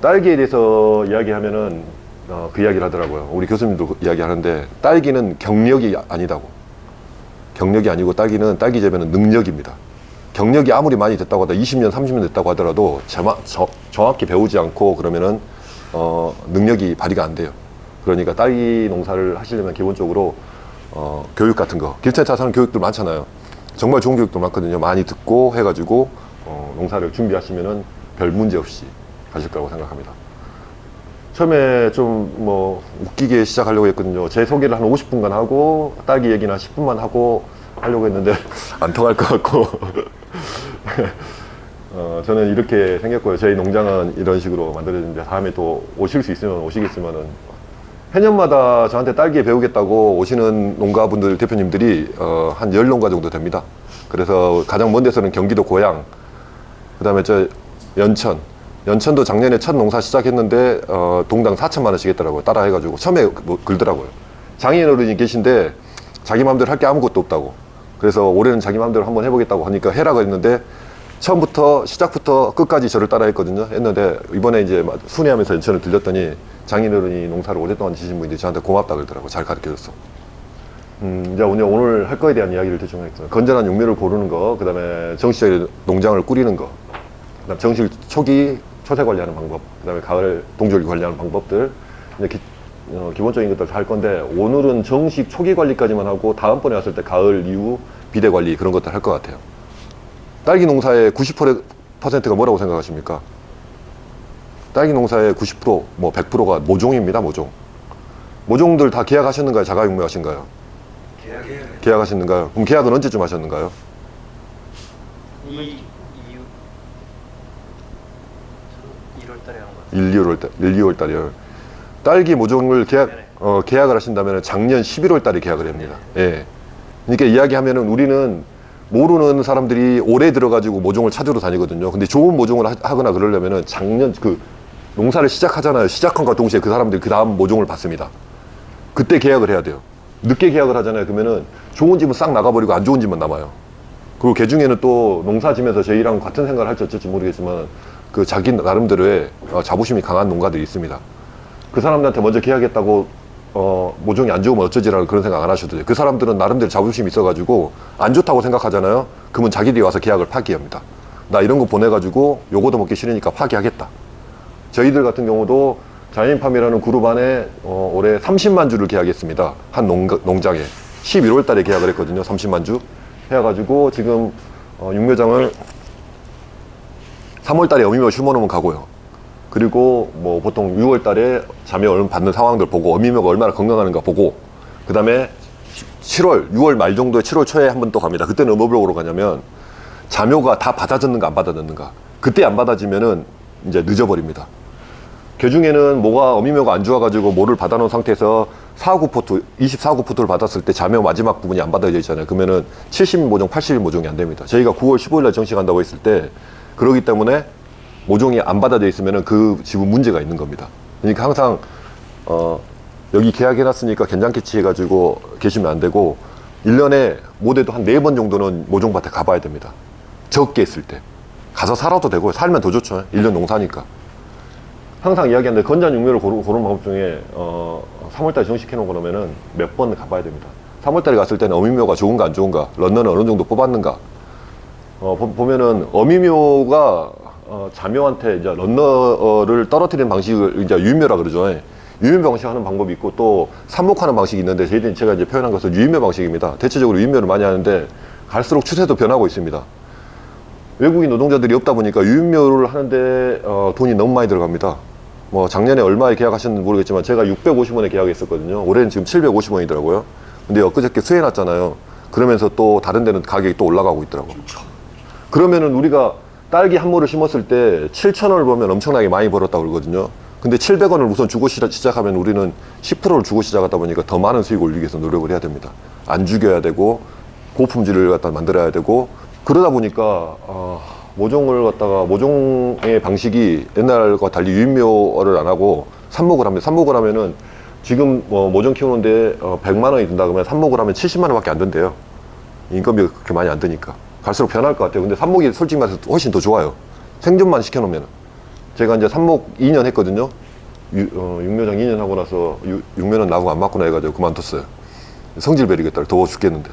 딸기에 대해서 이야기하면은 어, 그 이야기를 하더라고요. 우리 교수님도 그 이야기하는데 딸기는 경력이 아니다고. 경력이 아니고 딸기는 딸기 재배는 능력입니다. 경력이 아무리 많이 됐다고 하다 20년, 30년 됐다고 하더라도 정확, 저- 정확히 배우지 않고 그러면은 어, 능력이 발휘가 안 돼요. 그러니까 딸기 농사를 하시려면 기본적으로 어, 교육 같은 거 길천차 사는 교육들 많잖아요. 정말 좋은 교육도 많거든요. 많이 듣고 해가지고 어, 농사를 준비하시면은 별 문제 없이 가실 거라고 생각합니다. 처음에 좀 뭐 웃기게 시작하려고 했거든요. 제 소개를 한 50분간 하고 딸기 얘기나 10분만 하고 하려고 했는데 안 통할 것 같고 어, 저는 이렇게 생겼고요. 저희 농장은 이런 식으로 만들어졌는데 다음에 또 오실 수 있으면 오시겠지만은 해년마다 저한테 딸기 배우겠다고 오시는 농가분들 대표님들이 어, 한 10농가 정도 됩니다. 그래서 가장 먼 데서는 경기도 고양, 그 다음에 저 연천, 연천도 작년에 첫 농사 시작했는데 어, 동당 4천만 원씩 했더라고요. 따라 해가지고 처음에 뭐 글더라고요. 장인 어른이 계신데 자기 마음대로 할 게 아무것도 없다고. 그래서 올해는 자기 마음대로 한번 해보겠다고 하니까 해라고 했는데 처음부터 시작부터 끝까지 저를 따라 했거든요. 했는데 이번에 이제 막 순회하면서 연천을 들렸더니 장인 어른이 농사를 오랫동안 지신 분들이 저한테 고맙다 그러더라고. 잘 가르쳐줬어. 음, 이제 오늘, 오늘 할 거에 대한 이야기를 대충 하겠습니다. 건전한 육묘를 고르는 거, 그 다음에 정식적인 농장을 꾸리는 거, 그 다음 정식 초기 초세 관리하는 방법, 그 다음에 가을 동절기 관리하는 방법들, 이제 기, 어, 기본적인 것들 다 할 건데, 오늘은 정식 초기 관리까지만 하고, 다음번에 왔을 때 가을 이후 비대 관리 그런 것들 할 것 같아요. 딸기 농사의 90%가 뭐라고 생각하십니까? 딸기 농사의 90%, 뭐 100%가 모종입니다, 모종. 모종들 다 계약하셨는가요? 자가육묘하신가요? 계약해요. 계약하셨는가요? 그럼 계약은 언제쯤 하셨는가요? 이 이유 1월 달에 한 거. 같아요. 1, 2월 달, 1, 2월 달이요. 딸기 모종을 계약, 어, 계약을 하신다면 작년 11월 달에 계약을 합니다. 예. 그러니까 이야기하면은 우리는 모르는 사람들이 올해 들어가지고 모종을 찾으러 다니거든요. 근데 좋은 모종을 하, 하거나 그러려면은 작년 그 농사를 시작하잖아요. 시작한과 동시에 그 사람들이 그 다음 모종을 받습니다. 그때 계약을 해야 돼요. 늦게 계약을 하잖아요. 그러면은 좋은 집은 싹 나가버리고 안 좋은 집만 남아요. 그리고 개 중에는 또 농사 지면서 저희랑 같은 생각을 할지 어쩔지 모르겠지만 그 자기 나름대로의 어, 자부심이 강한 농가들이 있습니다. 그 사람들한테 먼저 계약했다고 어, 모종이 안 좋으면 어쩌지라는 그런 생각 안 하셔도 돼요. 그 사람들은 나름대로 자부심이 있어가지고 안 좋다고 생각하잖아요. 그러면 자기들이 와서 계약을 파기합니다. 나 이런 거 보내가지고 요거도 먹기 싫으니까 파기하겠다. 저희들 같은 경우도 자연팜이라는 그룹 안에 어, 올해 30만 주를 계약했습니다. 한 농, 농장에 11월 달에 계약을 했거든요. 30만 주 해가지고 지금 어, 육묘장을 3월 달에 어미묘 심어놓으면 가고요. 그리고 뭐 보통 6월 달에 잠이 얼마 받는 상황들 보고 어미묘가 얼마나 건강하는가 보고 그 다음에 7월, 6월 말 정도에 7월 초에 한 번 또 갑니다. 그때는 뭐 보러 가냐면 자묘가 다 받아졌는가 안 받아졌는가. 그때 안 받아지면은 이제 늦어버립니다. 개 중에는 뭐가 어미묘가 안 좋아가지고 뭐를 받아놓은 상태에서 4구포트, 24구포트를 받았을 때 자묘 마지막 부분이 안 받아져 있잖아요. 그러면은 70모종, 80모종이 안 됩니다. 저희가 9월 15일 날 정식한다고 했을 때 그러기 때문에 모종이 안 받아져 있으면은 그 집은 문제가 있는 겁니다. 그러니까 항상 어, 여기 계약해놨으니까 괜찮겠지 해가지고 계시면 안 되고 1년에 못해도 한 네 번 정도는 모종밭에 가봐야 됩니다. 적게 있을 때. 가서 살아도 되고 살면 더 좋죠. 1년 농사니까. 항상 이야기하는데 건전 육묘를 고르, 고르는 방법 중에 어, 3월달에 정식해놓은 거라면은 몇 번 가봐야 됩니다. 3월달에 갔을 때는 어미묘가 좋은가 안 좋은가, 런너는 어느 정도 뽑았는가. 어, 보, 보면은 어미묘가 어, 자묘한테 이제 런너를 떨어뜨리는 방식을 이제 유인묘라 그러죠. 유인묘 방식 하는 방법이 있고 또 삽목하는 방식이 있는데 저희들이 제가 이제 표현한 것은 유인묘 방식입니다. 대체적으로 유인묘를 많이 하는데 갈수록 추세도 변하고 있습니다. 외국인 노동자들이 없다 보니까 유인묘를 하는데 어, 돈이 너무 많이 들어갑니다. 뭐 작년에 얼마에 계약하셨는지 모르겠지만 제가 650원에 계약했었거든요. 올해는 지금 750원이더라고요. 근데 엊그저께 수해놨잖아요. 그러면서 또 다른 데는 가격이 또 올라가고 있더라고요. 그러면은 우리가 딸기 한 모를 심었을 때 7,000원을 보면 엄청나게 많이 벌었다고 그러거든요. 근데 700원을 우선 주고 시작- 시작하면 우리는 10%를 주고 시작하다 보니까 더 많은 수익을 올리기 위해서 노력을 해야 됩니다. 안 죽여야 되고 고품질을 갖다 만들어야 되고 그러다 보니까 어, 모종을 갖다가 모종의 방식이 옛날과 달리 유인묘를 안 하고 삽목을 합니다. 삽목을 하면은 지금 뭐 모종 키우는데 어, 100만 원이 든다 그러면 삽목을 하면 70만 원밖에 안 든대요. 인건비가 그렇게 많이 안 드니까 갈수록 변할 것 같아요. 근데 삽목이 솔직히 말해서 훨씬 더 좋아요. 생존만 시켜놓으면 제가 이제 삽목 2년 했거든요. 유, 어, 육묘장 2년 하고 나서 유, 육묘는 나하고 안 맞구나 해가지고 그만뒀어요. 성질 베리겠다. 더워 죽겠는데.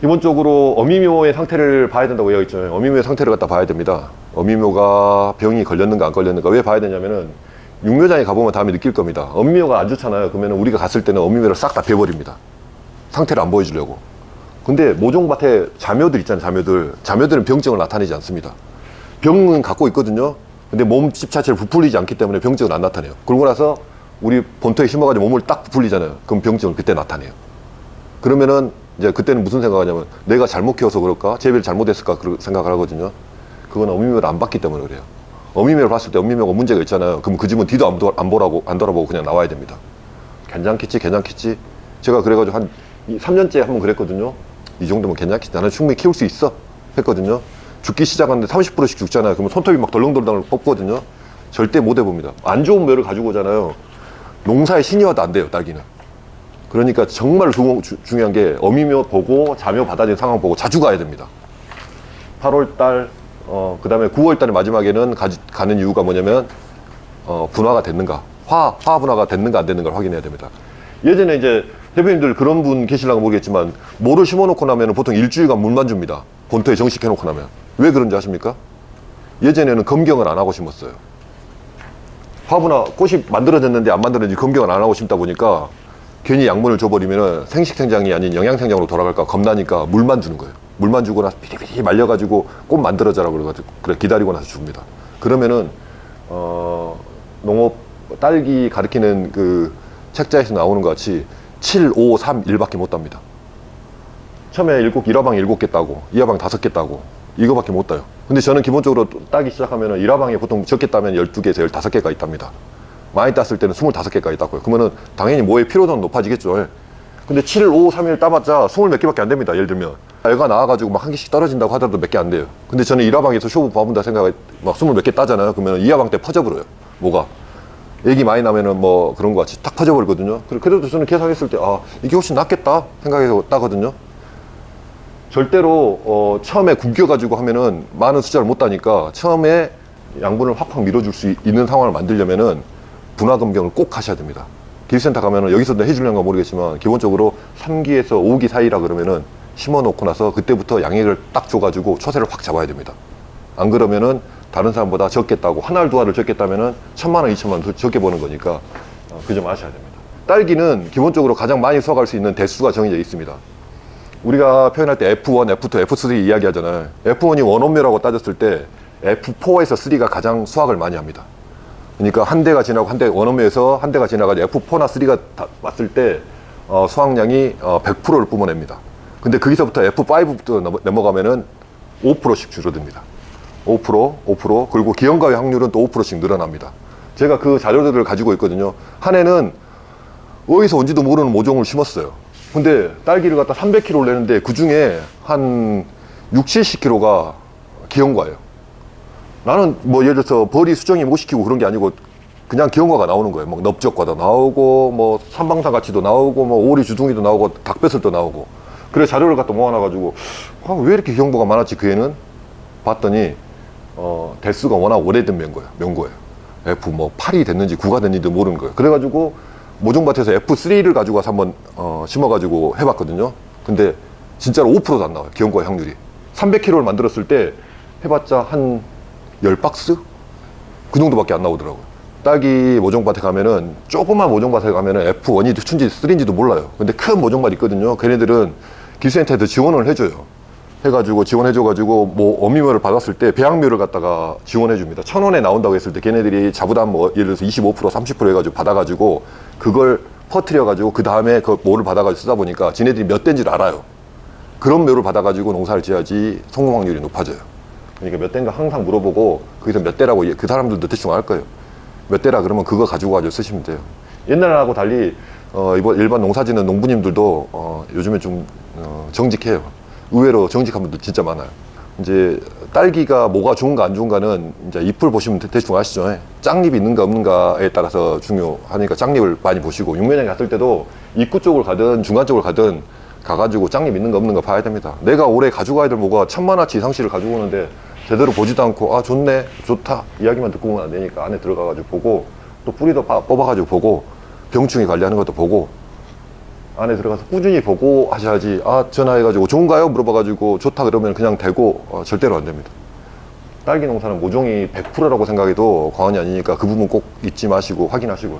기본적으로 어미묘의 상태를 봐야 된다고 이야기했잖아요. 어미묘의 상태를 갖다 봐야 됩니다. 어미묘가 병이 걸렸는가 안 걸렸는가 왜 봐야 되냐면은 육묘장에 가보면 다음에 느낄 겁니다. 어미묘가 안 좋잖아요. 그러면 우리가 갔을 때는 어미묘를 싹 다 베버립니다. 상태를 안 보여주려고. 근데 모종밭에 자묘들 있잖아요. 자묘들. 자묘들은 병증을 나타내지 않습니다. 병은 갖고 있거든요. 근데 몸집 자체를 부풀리지 않기 때문에 병증은 안 나타내요. 그러고 나서 우리 본토에 심어가지고 몸을 딱 부풀리잖아요. 그럼 병증을 그때 나타내요. 그러면은 이제 그때는 무슨 생각하냐면 내가 잘못 키워서 그럴까? 재배를 잘못했을까? 그런 생각을 하거든요. 그건 어미묘를 안 봤기 때문에 그래요. 어미묘를 봤을 때 어미묘가 문제가 있잖아요. 그럼 그 집은 뒤도 안, 도, 안 보라고 안 돌아보고 그냥 나와야 됩니다. 괜찮겠지, 괜찮겠지. 제가 그래가지고 한 3년째 한 번 그랬거든요. 이 정도면 괜찮겠지. 나는 충분히 키울 수 있어. 했거든요. 죽기 시작하는데 30%씩 죽잖아요. 그러면 손톱이 막 덜렁덜렁 뽑거든요. 절대 못 해봅니다. 안 좋은 묘를 가지고 오잖아요. 농사의 신이 와도 안 돼요, 딸기는. 그러니까 정말 중, 주- 중요한 게 어미묘 보고 자묘 받아진 상황 보고 자주 가야 됩니다. 8월 달, 어, 그 다음에 9월 달에 마지막에는 가, 가는 이유가 뭐냐면, 어, 분화가 됐는가, 화, 화 분화가 됐는가 안 됐는가를 확인해야 됩니다. 예전에 이제 대표님들 그런 분 계실랑가 모르겠지만, 모를 심어놓고 나면 보통 일주일간 물만 줍니다. 본토에 정식해놓고 나면. 왜 그런지 아십니까? 예전에는 검경을 안 하고 심었어요. 화분화 꽃이 만들어졌는데 안 만들어진지 검경을 안 하고 심다 보니까 괜히 양분을 줘버리면 생식생장이 아닌 영양생장으로 돌아갈까 겁나니까 물만 주는 거예요. 물만 주고 나서 비리비리 말려가지고 꽃 만들어져라 그래가지고 그래 기다리고 나서 줍니다. 그러면은 어 농업 딸기 가리키는 그 책자에서 나오는 것 같이 7, 5, 3, 1밖에 못 답니다. 처음에 일곱, 1화방 일곱 개 따고 2화방 다섯 개 따고 이거밖에 못 따요. 근데 저는 기본적으로 따기 시작하면은 1화방에 보통 적게 따면 12개에서 15개까지 땁니다. 많이 땄을 때는 25개까지 땄고요. 그러면은 당연히 뭐의 피로도는 높아지겠죠. 근데 7, 5, 3, 1 따봤자 20몇 개밖에 안 됩니다. 예를 들면. 애가 나와가지고 막 한 개씩 떨어진다고 하더라도 몇 개 안 돼요. 근데 저는 1화방에서 쇼부 봐본다 생각에 막 20몇 개 따잖아요. 그러면 2화방 때 퍼져버려요. 뭐가. 애기 많이 나면은 뭐 그런 거 같이 탁 퍼져버리거든요. 그래- 그래도 저는 계산했을 때, 아, 이게 훨씬 낫겠다 생각해서 따거든요. 절대로 어, 처음에 굶겨가지고 하면은 많은 숫자를 못 따니까 처음에 양분을 확확 밀어줄 수 있는 상황을 만들려면은 분화 검경을 꼭 하셔야 됩니다. 기술센터 가면은 여기서도 해주려는가 모르겠지만 기본적으로 3기에서 5기 사이라 그러면은 심어 놓고 나서 그때부터 양액을 딱 줘가지고 초세를 확 잡아야 됩니다. 안 그러면은 다른 사람보다 적게 따고 한 알 두 알을 적게 따면은 천만 원, 이천만 원더 적게 버는 거니까 그점 아셔야 됩니다. 딸기는 기본적으로 가장 많이 수확할 수 있는 대수가 정해져 있습니다. 우리가 표현할 때 F1, F2, F3 이야기 하잖아요. F1이 원원묘라고 따졌을 때 F4에서 3가 가장 수확을 많이 합니다. 그러니까 한 대가 지나고 한 대 원원묘에서 한 대가 지나가지고 F4나 3가 다 왔을 때 어, 수확량이 어, 100%를 뿜어냅니다. 근데 거기서부터 F5부터 넘어- 넘어가면은 5%씩 줄어듭니다. 5%, 5%, 그리고 기형가의 확률은 또 5%씩 늘어납니다. 제가 그 자료들을 가지고 있거든요. 한 해는 어디서 온지도 모르는 모종을 심었어요. 근데 딸기를 갖다 300kg를 내는데 그 중에 한 6, 70kg가 기형과예요. 나는 뭐 예를 들어서 벌이 수정이 못 시키고 그런 게 아니고 그냥 기형과가 나오는 거예요. 막 넓적과도 나오고 뭐 삼방사 가치도 나오고 뭐 오리 주둥이도 나오고 닭뱃을도 나오고. 그래 자료를 갖다 모아놔 가지고 아, 왜 이렇게 기형과가 많았지 그 애는? 봤더니 어, 대수가 워낙 오래된 명거예요. 명거예요. F 뭐 8이 됐는지 9가 됐는지도 모르는 거예요. 그래가지고 모종밭에서 F3를 가지고 와서 한번 어, 심어가지고 해봤거든요. 근데 진짜로 5%도 안 나와요. 기형과의 확률이. 300kg를 만들었을 때 해봤자 한 10박스? 그 정도밖에 안 나오더라고요. 딸기 모종밭에 가면은 조그만 모종밭에 가면은 F1이 춘지 3인지도 몰라요. 근데 큰 모종밭 있거든요. 걔네들은 기술센터에서 지원을 해줘요. 해가지고 지원해줘가지고 뭐 어미묘를 받았을 때 배양묘를 갖다가 지원해줍니다. 천 원에 나온다고 했을 때 걔네들이 자부담 뭐 예를 들어서 25% 30% 해가지고 받아가지고 그걸 퍼트려가지고 그 다음에 그 뭐를 받아가지고 쓰다 보니까 지네들이 몇 대인지를 알아요. 그런 묘를 받아가지고 농사를 지어야지 성공 확률이 높아져요. 그러니까 몇 대인가 항상 물어보고 거기서 몇 대라고 얘- 그 사람들도 대충 알 거예요. 몇 대라 그러면 그거 가지고 가지고 쓰시면 돼요. 옛날하고 달리 어, 일반 농사짓는 농부님들도 어, 요즘에 좀 어, 정직해요. 의외로 정직한 분들 진짜 많아요. 이제 딸기가 뭐가 좋은가 안 좋은가는 이제 잎을 보시면 대- 대충 아시죠? 예. 짱잎이 있는가 없는가에 따라서 중요하니까 짱잎을 많이 보시고 육면장에 갔을 때도 입구 쪽을 가든 중간 쪽을 가든 가가지고 짱님 있는 거 없는 거 봐야 됩니다. 내가 올해 가져가야 될 뭐가 천만 원치 이상씩을 가지고 오는데 제대로 보지도 않고 아 좋네 좋다 이야기만 듣고 오면 안 되니까 안에 들어가가지고 보고 또 뿌리도 빠- 뽑아가지고 보고 병충해 관리하는 것도 보고 안에 들어가서 꾸준히 보고 하셔야지 아 전화해가지고 좋은가요 물어봐가지고 좋다 그러면 그냥 되고 어, 절대로 안 됩니다. 딸기 농사는 모종이 100%라고 생각해도 과언이 아니니까 그 부분 꼭 잊지 마시고 확인하시고요.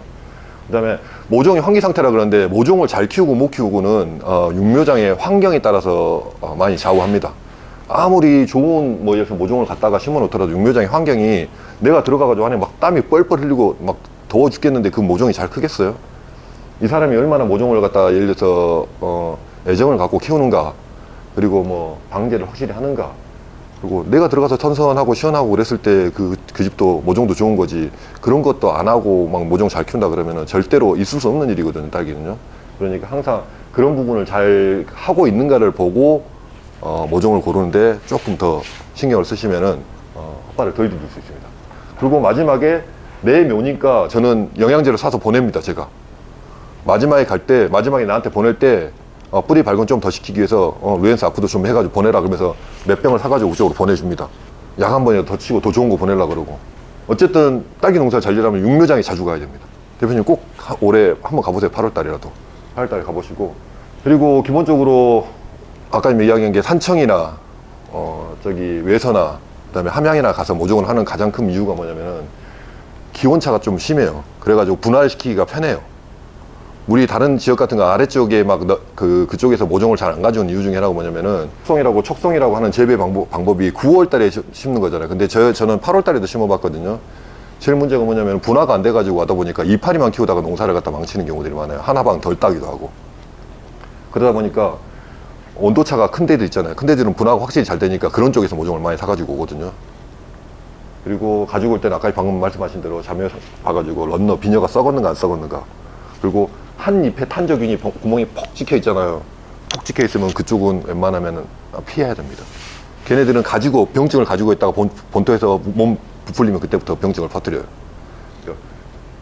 그다음에 모종이 환기 상태라 그러는데 모종을 잘 키우고 못 키우고는 어, 육묘장의 환경에 따라서 어, 많이 좌우합니다. 아무리 좋은 뭐 예를 들어 모종을 갖다가 심어 놓더라도 육묘장의 환경이 내가 들어가가지고 안에 막 땀이 뻘뻘 흘리고 막 더워 죽겠는데 그 모종이 잘 크겠어요? 이 사람이 얼마나 모종을 갖다가 예를 들어서 어, 애정을 갖고 키우는가 그리고 뭐 방제를 확실히 하는가. 그리고 내가 들어가서 선선하고 시원하고 그랬을 때 그 그 집도 모종도 좋은 거지. 그런 것도 안 하고 막 모종 잘 키운다 그러면은 절대로 있을 수 없는 일이거든요 딸기는요. 그러니까 항상 그런 부분을 잘 하고 있는가를 보고 어, 모종을 고르는데 조금 더 신경을 쓰시면은 어, 헛발을 덜 디딜 수 있습니다. 그리고 마지막에 내 묘니까 저는 영양제를 사서 보냅니다 제가 마지막에 갈 때 마지막에 나한테 보낼 때 어, 뿌리 발견 좀더 시키기 위해서 어, 루엔스 아쿠도 좀 해가지고 보내라 그러면서 몇 병을 사가지고 그쪽으로 보내줍니다. 약 한 번이라도 더 치고 더 좋은 거 보내려 그러고 어쨌든 딸기 농사 잘 되려면 육묘장에 자주 가야 됩니다. 대표님 꼭 하- 올해 한번 가보세요. 8월 달이라도 8월 달에 가보시고 그리고 기본적으로 아까 이야기한 게 산청이나 어, 저기 외서나 그다음에 함양이나 가서 모종을 하는 가장 큰 이유가 뭐냐면은 기온차가 좀 심해요. 그래가지고 분할시키기가 편해요. 우리 다른 지역 같은 거 아래쪽에 막 그 그쪽에서 모종을 잘 안 가져온 이유 중에 하나가 뭐냐면은 척송이라고 척송이라고 하는 재배 방법, 방법이 9월 달에 시- 심는 거잖아요. 근데 저 저는 8월 달에도 심어봤거든요. 제일 문제가 뭐냐면 분화가 안 돼가지고 하다 보니까 이파리만 키우다가 농사를 갖다 망치는 경우들이 많아요. 하나방 덜 따기도 하고. 그러다 보니까 온도차가 큰 데도 있잖아요. 큰 데들은 분화가 확실히 잘 되니까 그런 쪽에서 모종을 많이 사가지고 오거든요. 그리고 가지고 올 때는 아까 방금 말씀하신 대로 자매 봐가지고 런너 비녀가 썩었는가 안 썩었는가 그리고 한 잎에 탄저균이 버- 구멍이 퍽 찍혀 있잖아요. 퍽 찍혀 있으면 그쪽은 웬만하면 피해야 됩니다. 걔네들은 가지고 병증을 가지고 있다가 본, 본토에서 몸 부풀리면 그때부터 병증을 퍼뜨려요. 그러니까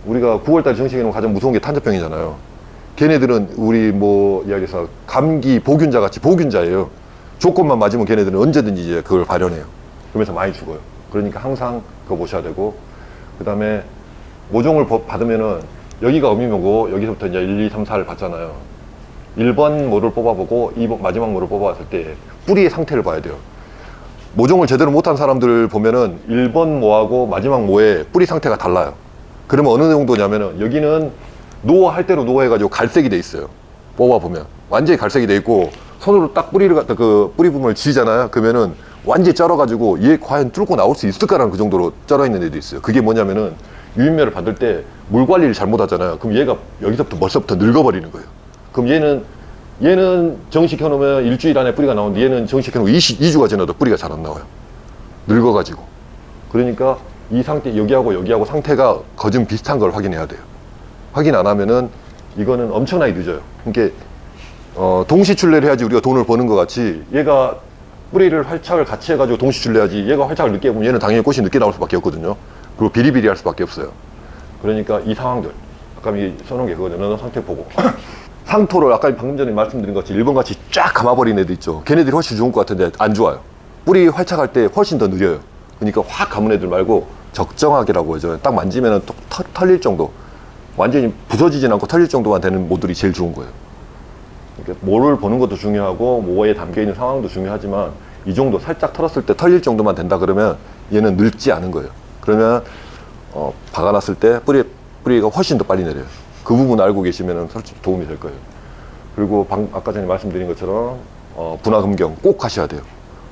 우리가 9월달 정식에 놓은 가장 무서운 게 탄저병이잖아요. 걔네들은 우리 뭐 이야기해서 감기 보균자 같이 보균자예요. 조건만 맞으면 걔네들은 언제든지 이제 그걸 발현해요. 그러면서 많이 죽어요. 그러니까 항상 그거 보셔야 되고 그 다음에 모종을 버- 받으면은 여기가 어미묘고 여기서부터 이제 1, 2, 3, 4를 받잖아요 1번 모를 뽑아보고 2번 마지막 모를 뽑아봤을 때 뿌리의 상태를 봐야 돼요 모종을 제대로 못한 사람들 보면은 1번 모하고 마지막 모의 뿌리 상태가 달라요. 그러면 어느 정도냐면은 여기는 노어 할 대로 노어 해가지고 갈색이 돼 있어요. 뽑아보면. 완전히 갈색이 돼 있고 손으로 딱 뿌리를 갖다 그 뿌리 부분을 지잖아요. 그러면은 완전히 쩔어가지고 얘 과연 뚫고 나올 수 있을까라는 그 정도로 쩔어 있는 애도 있어요. 그게 뭐냐면은 유인멸을 받을 때 물 관리를 잘못하잖아요. 그럼 얘가 여기서부터 벌써부터 늙어버리는 거예요. 그럼 얘는 얘는 정식해 놓으면 일주일 안에 뿌리가 나오는데 얘는 정식해 놓으면 20, 2주가 지나도 뿌리가 잘 안 나와요. 늙어가지고. 그러니까 이 상태, 여기하고 여기하고 상태가 거진 비슷한 걸 확인해야 돼요. 확인 안 하면은 이거는 엄청나게 늦어요. 그러니까 어, 동시출래를 해야지 우리가 돈을 버는 것 같이 얘가 뿌리를 활착을 같이 해가지고 동시출래야지 얘가 활착을 늦게 해보면 얘는 당연히 꽃이 늦게 나올 수밖에 없거든요. 그리고 비리비리 할 수밖에 없어요. 그러니까 이 상황들 아까 이 써놓은 게 그거는 상태 보고 상토를 아까 방금 전에 말씀드린 것 같이 일본 같이 쫙 감아버린 애들 있죠. 걔네들이 훨씬 좋은 것 같은데 안 좋아요. 뿌리 활착할 때 훨씬 더 느려요. 그러니까 확 감은 애들 말고 적정하게라고 하죠. 딱 만지면은 또 터- 털릴 정도. 완전히 부서지진 않고 털릴 정도만 되는 모들이 제일 좋은 거예요. 그러니까 모를 보는 것도 중요하고 모에 담겨 있는 상황도 중요하지만 이 정도 살짝 털었을 때 털릴 정도만 된다 그러면 얘는 늙지 않은 거예요. 그러면 어, 박아놨을 때 뿌리 뿌리가 훨씬 더 빨리 내려요. 그 부분 알고 계시면 솔직히 도움이 될 거예요. 그리고 방- 아까 전에 말씀드린 것처럼 어, 분화 금경 꼭 하셔야 돼요.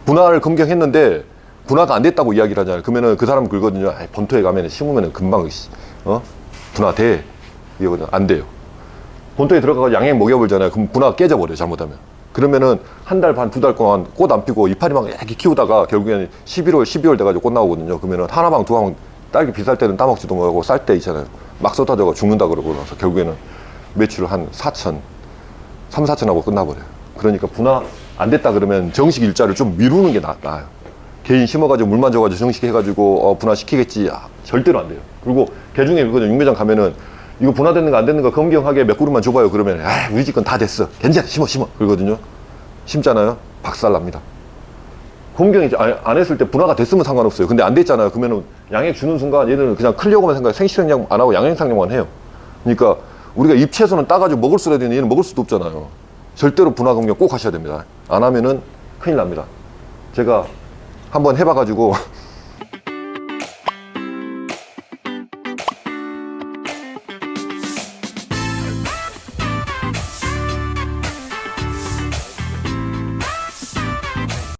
분화를 금경했는데 분화가 안 됐다고 이야기를 하잖아요. 그러면은 그 사람. 아이, 본토에 가면 심으면 금방 씨, 어 분화돼 이거거든 안 돼요. 본토에 들어가서 양행 목욕을잖아요. 그럼 분화가 깨져버려요. 잘못하면. 그러면은 한 달 반, 두 달 동안 꽃 안 피고 이파리만 이렇게 키우다가 결국에는 11월, 12월 돼가지고 꽃 나오거든요. 그러면은 하나방, 두방 딸기 비쌀 때는 따먹지도 못하고 쌀 때 있잖아요. 막 쏟아져가 죽는다 그러고 나서 결국에는 매출을 한 4천, 3, 4천 하고 끝나버려요. 그러니까 분화 안 됐다 그러면 정식 일자를 좀 미루는 게 나, 나아요. 개인 심어가지고 물만 줘가지고 정식 해가지고 어, 분화시키겠지. 아, 절대로 안 돼요. 그리고 개중에 그거는 육매장 가면은 이거 분화됐는가 안 됐는가 검경하게 몇 그루만 줘봐요. 그러면 아 우리 집 건 다 됐어. 괜찮아 심어 심어 그러거든요. 심잖아요. 박살납니다. 검경이 안- 안 했을 때 분화가 됐으면 상관없어요. 근데 안 됐잖아요. 그러면은 양액 주는 순간 얘들은 그냥 클려고만 생각해. 생실행량 안 하고 양액상량만 해요. 그러니까 우리가 입채소는 따가지고 먹을 수라 되는 얘는 먹을 수도 없잖아요. 절대로 분화 검경 꼭 하셔야 됩니다. 안 하면은 큰일 납니다. 제가 한번 해봐가지고